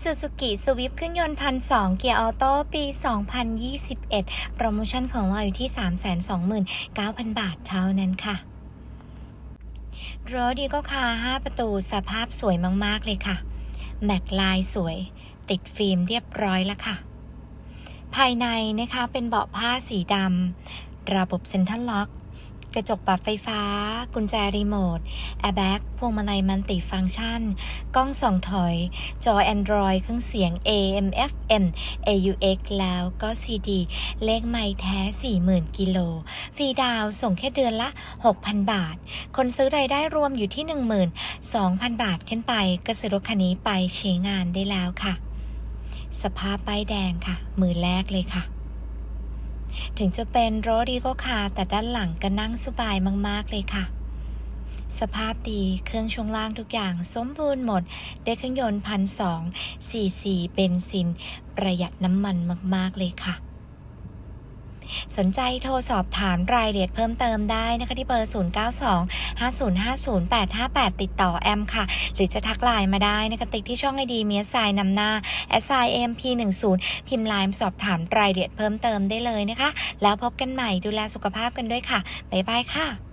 Suzuki Swift เครื่องยนต์พันสองเกียร์ออโต้ปี 2021 โปรโมชั่นของเราอยู่ที่ 329,000 บาทเท่านั้นค่ะรถดีก็คา5 ประตูสภาพสวยมากๆเลยค่ะ แม็กลายสวย ติดฟิล์มเรียบร้อยแล้วค่ะ ภายในนะคะเป็นเบาะผ้าสีดำระบบเซ็นทรัลล็อก กระจกปรับไฟฟ้า กุญแจรีโมท แอร์แบ็กพวงมาลัยมันติฟังก์ชัน กล้องส่องถอย จอ Android เครื่องเสียง AM FM AUX แล้วก็ CD เลขไม่แท้ 40,000 กิโล ฟรีดาวส่งแค่เดือนละ 6,000 บาท คนซื้อรายได้รวมอยู่ที่ 12,000 บาทขึ้นไป ก็ซื้อรถคันนี้ไปใช้งานได้แล้วค่ะ สภาพป้ายแดงค่ะ มือแรกเลยค่ะ ถึงจะเป็นรถดีโกคาแต่ด้านหลังก็นั่งสบายมาก ๆ เลยค่ะ สภาพดี เครื่องช่วงล่างทุกอย่าง สมบูรณ์หมด ได้เครื่องยนต์พันสองสี่สี่เบนซิน ประหยัดน้ำมันมาก ๆ เลยค่ะ สนใจโทรสอบถามรายละเอียดเพิ่มเติมได้นะคะที่เบอร์ 092 5050 858 ติดต่อแอมค่ะ หรือจะทักไลน์มาได้นะคะติดที่ช่องไอดีเมียสายนำหน้า s i m p 1 0พิมพ์ไลน์สอบถามรายละเอียดเพิ่มเติมได้เลยนะคะ แล้วพบกันใหม่ดูแลสุขภาพกันด้วยค่ะ บ๊ายบายค่ะ